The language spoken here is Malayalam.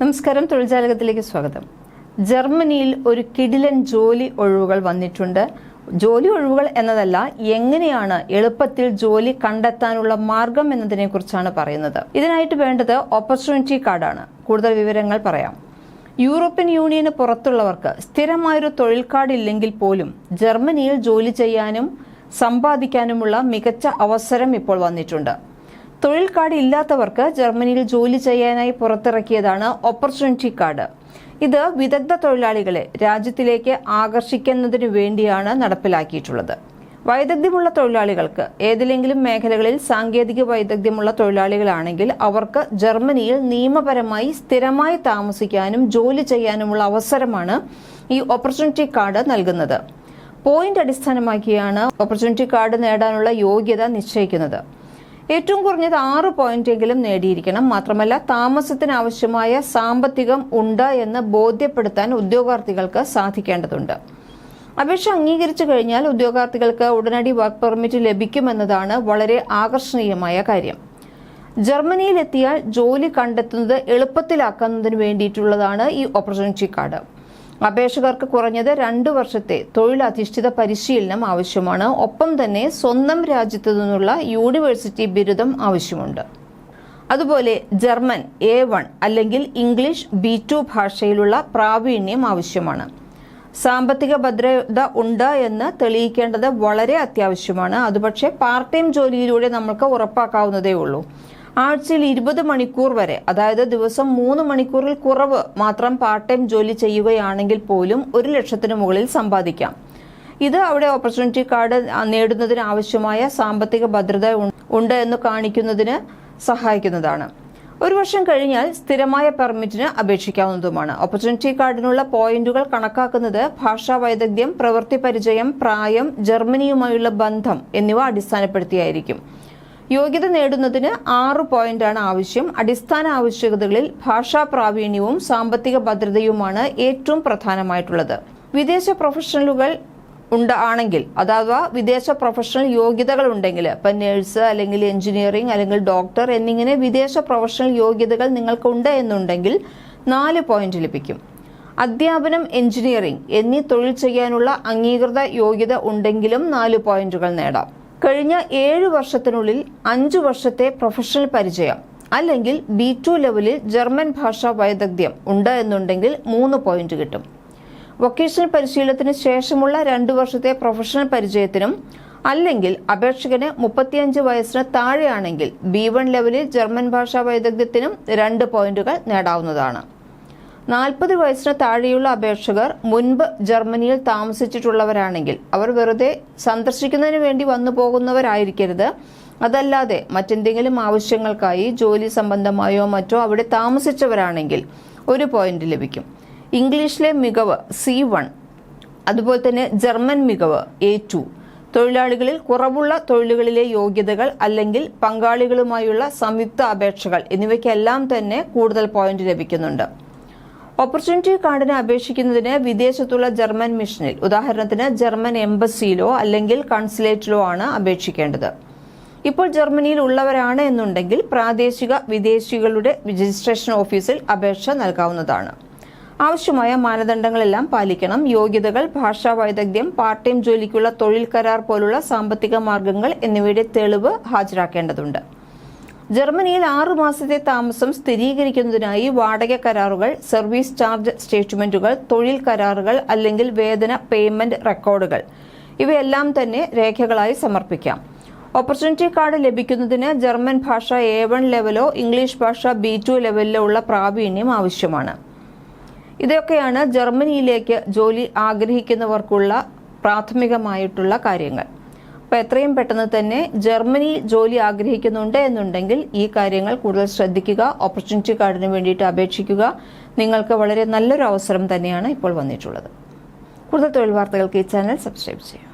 നമസ്കാരം തൊഴിൽജാലകത്തിലേക്ക് സ്വാഗതം. ജർമ്മനിയിൽ ഒരു കിടിലൻ ജോലി ഒഴിവുകൾ വന്നിട്ടുണ്ട്. ജോലി ഒഴിവുകൾ എന്നതല്ല എങ്ങനെയാണ് എളുപ്പത്തിൽ ജോലി കണ്ടെത്താനുള്ള മാർഗം എന്നതിനെക്കുറിച്ചാണ് പറയുന്നത്. ഇതിനായിട്ട് വേണ്ടത് ഓപ്പർച്യൂണിറ്റി കാർഡാണ് കൂടുതൽ വിവരങ്ങൾ പറയാം. യൂറോപ്യൻ യൂണിയന് പുറത്തുള്ളവർക്ക് സ്ഥിരമായൊരു തൊഴിൽ കാർഡ് ഇല്ലെങ്കിൽ പോലും ജർമ്മനിയിൽ ജോലി ചെയ്യാനും സമ്പാദിക്കാനുമുള്ള മികച്ച അവസരം ഇപ്പോൾ വന്നിട്ടുണ്ട്. തൊഴിൽ കാർഡ് ഇല്ലാത്തവർക്ക് ജർമ്മനിയിൽ ജോലി ചെയ്യാനായി പുറത്തിറക്കിയതാണ് ഓപ്പർച്യൂണിറ്റി കാർഡ് ഇത് വിദഗ്ധ തൊഴിലാളികളെ രാജ്യത്തിലേക്ക് ആകർഷിക്കുന്നതിനു വേണ്ടിയാണ് നടപ്പിലാക്കിയിട്ടുള്ളത്. വൈദഗ്ധ്യമുള്ള തൊഴിലാളികൾക്ക് ഏതിലെങ്കിലും മേഖലകളിൽ സാങ്കേതിക വൈദഗ്ധ്യമുള്ള തൊഴിലാളികളാണെങ്കിൽ അവർക്ക് ജർമ്മനിയിൽ നിയമപരമായി സ്ഥിരമായി താമസിക്കാനും ജോലി ചെയ്യാനുമുള്ള അവസരമാണ് ഈ ഓപ്പർച്യൂണിറ്റി കാർഡ് നൽകുന്നത്. പോയിന്റ് അടിസ്ഥാനമാക്കിയാണ് ഓപ്പർച്യൂണിറ്റി കാർഡ് നേടാനുള്ള യോഗ്യത നിശ്ചയിക്കുന്നത്. ഏറ്റവും കുറഞ്ഞത് ആറ് പോയിന്റെങ്കിലും നേടിയിരിക്കണം. മാത്രമല്ല താമസത്തിന് ആവശ്യമായ സാമ്പത്തികം ഉണ്ട് എന്ന് ബോധ്യപ്പെടുത്താൻ ഉദ്യോഗാർത്ഥികൾക്ക് സാധിക്കേണ്ടതുണ്ട്. അപേക്ഷ അംഗീകരിച്ചു കഴിഞ്ഞാൽ ഉദ്യോഗാർത്ഥികൾക്ക് ഉടനടി വർക്ക് പെർമിറ്റ് ലഭിക്കുമെന്നതാണ് വളരെ ആകർഷണീയമായ കാര്യം. ജർമ്മനിയിലെത്തിയാൽ ജോലി കണ്ടെത്തുന്നത് എളുപ്പത്തിലാക്കുന്നതിന് വേണ്ടിയിട്ടുള്ളതാണ് ഈ ഓപ്പർച്യൂണിറ്റി കാർഡ് അപേക്ഷകർക്ക് കുറഞ്ഞത് രണ്ടു വർഷത്തെ തൊഴിലധിഷ്ഠിത പരിശീലനം ആവശ്യമാണ്. ഒപ്പം തന്നെ സ്വന്തം രാജ്യത്തു നിന്നുള്ള യൂണിവേഴ്സിറ്റി ബിരുദം ആവശ്യമുണ്ട്. അതുപോലെ ജർമ്മൻ എ വൺ അല്ലെങ്കിൽ ഇംഗ്ലീഷ് ബി ടു ഭാഷയിലുള്ള പ്രാവീണ്യം ആവശ്യമാണ്. സാമ്പത്തിക ഭദ്രത ഉണ്ട് എന്ന് തെളിയിക്കേണ്ടത് വളരെ അത്യാവശ്യമാണ്. അതുപക്ഷെ പാർട്ട് ടൈം ജോലിയിലൂടെ നമുക്ക് ഉറപ്പാക്കാവുന്നതേ ഉള്ളൂ. ആഴ്ചയിൽ ഇരുപത് മണിക്കൂർ വരെ അതായത് ദിവസം മൂന്ന് മണിക്കൂറിൽ കുറവ് മാത്രം പാർട്ട് ടൈം ജോലി ചെയ്യുകയാണെങ്കിൽ പോലും ഒരു ലക്ഷത്തിന് മുകളിൽ സമ്പാദിക്കാം. ഇത് അവിടെ ഓപ്പർച്യൂണിറ്റി കാർഡ് നേടുന്നതിന് ആവശ്യമായ സാമ്പത്തിക ഭദ്രത ഉണ്ട് എന്ന് കാണിക്കുന്നതിന് സഹായിക്കുന്നതാണ്. ഒരു വർഷം കഴിഞ്ഞാൽ സ്ഥിരമായ പെർമിറ്റിന് അപേക്ഷിക്കാവുന്നതുമാണ്. ഓപ്പർച്യൂണിറ്റി കാർഡിനുള്ള പോയിന്റുകൾ കണക്കാക്കുന്നത് ഭാഷാ വൈദഗ്ധ്യം പ്രവൃത്തി പരിചയം പ്രായം ജർമ്മനിയുമായുള്ള ബന്ധം എന്നിവ അടിസ്ഥാനപ്പെടുത്തിയായിരിക്കും. യോഗ്യത നേടുന്നതിന് ആറ് പോയിന്റാണ് ആവശ്യം. അടിസ്ഥാന ആവശ്യകതകളിൽ ഭാഷാ പ്രാവീണ്യവും സാമ്പത്തിക ഭദ്രതയുമാണ് ഏറ്റവും പ്രധാനമായിട്ടുള്ളത്. വിദേശ പ്രൊഫഷണലുകൾ ഉണ്ട് ആണെങ്കിൽ അഥവാ വിദേശ പ്രൊഫഷണൽ യോഗ്യതകൾ ഉണ്ടെങ്കിൽ ഇപ്പം നേഴ്സ് അല്ലെങ്കിൽ എഞ്ചിനീയറിംഗ് അല്ലെങ്കിൽ ഡോക്ടർ എന്നിങ്ങനെ വിദേശ പ്രൊഫഷണൽ യോഗ്യതകൾ നിങ്ങൾക്കുണ്ട് എന്നുണ്ടെങ്കിൽ നാല് പോയിന്റ് ലഭിക്കും. അധ്യാപനം എഞ്ചിനീയറിംഗ് എന്നീ തൊഴിൽ ചെയ്യാനുള്ള അംഗീകൃത യോഗ്യത ഉണ്ടെങ്കിലും നാല് പോയിന്റുകൾ നേടാം. കഴിഞ്ഞ ഏഴ് വർഷത്തിനുള്ളിൽ അഞ്ചു വർഷത്തെ പ്രൊഫഷണൽ പരിചയം. അല്ലെങ്കിൽ ബി ടു ലെവലിൽ ജർമ്മൻ ഭാഷാ വൈദഗ്ധ്യം ഉണ്ട് എന്നുണ്ടെങ്കിൽ മൂന്ന് പോയിന്റ് കിട്ടും. വൊക്കേഷണൽ പരിശീലനത്തിന് ശേഷമുള്ള രണ്ടു വർഷത്തെ പ്രൊഫഷണൽ പരിചയത്തിനും അല്ലെങ്കിൽ അപേക്ഷകന് മുപ്പത്തിയഞ്ച് വയസ്സിന് താഴെയാണെങ്കിൽ ബി വൺ ലെവലിൽ ജർമ്മൻ ഭാഷാ വൈദഗ്ധ്യത്തിനും രണ്ട് പോയിന്റുകൾ നേടാവുന്നതാണ്. നാൽപ്പത് വയസ്സിന് താഴെയുള്ള അപേക്ഷകർ മുൻപ് ജർമ്മനിയിൽ താമസിച്ചിട്ടുള്ളവരാണെങ്കിൽ അവർ വെറുതെ സന്ദർശിക്കുന്നതിന് വേണ്ടി വന്നു പോകുന്നവരായിരിക്കരുത്. അതല്ലാതെ മറ്റെന്തെങ്കിലും ആവശ്യങ്ങൾക്കായി ജോലി സംബന്ധമായോ മറ്റോ അവിടെ താമസിച്ചവരാണെങ്കിൽ ഒരു പോയിന്റ് ലഭിക്കും. ഇംഗ്ലീഷിലെ മികവ് സി വൺ അതുപോലെ തന്നെ ജർമ്മൻ മികവ് എ ടു. തൊഴിലാളികളിൽ കുറവുള്ള തൊഴിലുകളിലെ യോഗ്യതകൾ അല്ലെങ്കിൽ പങ്കാളികളുമായുള്ള സംയുക്ത അപേക്ഷകൾ എന്നിവയ്ക്കെല്ലാം തന്നെ കൂടുതൽ പോയിന്റ് ലഭിക്കുന്നുണ്ട്. ഓപ്പർച്യൂണിറ്റി കാർഡിന് അപേക്ഷിക്കുന്നതിന് വിദേശത്തുള്ള ജർമ്മൻ മിഷനിൽ. ഉദാഹരണത്തിന് ജർമ്മൻ എംബസിയിലോ അല്ലെങ്കിൽ കൺസുലേറ്റിലോ ആണ് അപേക്ഷിക്കേണ്ടത്. ഇപ്പോൾ ജർമ്മനിയിൽ ഉള്ളവരാണ് എന്നുണ്ടെങ്കിൽ പ്രാദേശിക വിദേശികളുടെ രജിസ്ട്രേഷൻ ഓഫീസിൽ അപേക്ഷ നൽകാവുന്നതാണ്. ആവശ്യമായ മാനദണ്ഡങ്ങളെല്ലാം പാലിക്കണം. യോഗ്യതകൾ ഭാഷാ വൈദഗ്ധ്യം പാർട്ട് ടൈം ജോലിക്കുള്ള തൊഴിൽ കരാർ പോലുള്ള സാമ്പത്തിക മാർഗങ്ങൾ എന്നിവയുടെ തെളിവ് ഹാജരാക്കേണ്ടതുണ്ട്. ജർമ്മനിയിൽ ആറു മാസത്തെ താമസം സ്ഥിരീകരിക്കുന്നതിനായി വാടക കരാറുകൾ സർവീസ് ചാർജ് സ്റ്റേറ്റ്മെന്റുകൾ തൊഴിൽ കരാറുകൾ അല്ലെങ്കിൽ വേതന പേയ്മെന്റ് റെക്കോർഡുകൾ. ഇവയെല്ലാം തന്നെ രേഖകളായി സമർപ്പിക്കാം. ഓപ്പർച്യൂണിറ്റി കാർഡ് ലഭിക്കുന്നതിന് ജർമ്മൻ ഭാഷ എ വൺ ലെവലോ ഇംഗ്ലീഷ് ഭാഷ ബി ടു ലെവലിലോ ഉള്ള പ്രാവീണ്യം ആവശ്യമാണ്. ഇതൊക്കെയാണ് ജർമ്മനിയിലേക്ക് ജോലി ആഗ്രഹിക്കുന്നവർക്കുള്ള പ്രാഥമികമായിട്ടുള്ള കാര്യങ്ങൾ. അപ്പോൾ എത്രയും പെട്ടെന്ന് തന്നെ ജർമ്മനി ജോലി ആഗ്രഹിക്കുന്നുണ്ട് എന്നുണ്ടെങ്കിൽ ഈ കാര്യങ്ങൾ കൂടുതൽ ശ്രദ്ധിക്കുക ഓപ്പർച്യൂണിറ്റി കാർഡിന് വേണ്ടിയിട്ട് അപേക്ഷിക്കുക. നിങ്ങൾക്ക് വളരെ നല്ലൊരു അവസരം തന്നെയാണ് ഇപ്പോൾ വന്നിട്ടുള്ളത്. കൂടുതൽ തൊഴിൽ വാർത്തകൾക്ക് ഈ ചാനൽ സബ്സ്ക്രൈബ് ചെയ്യുക.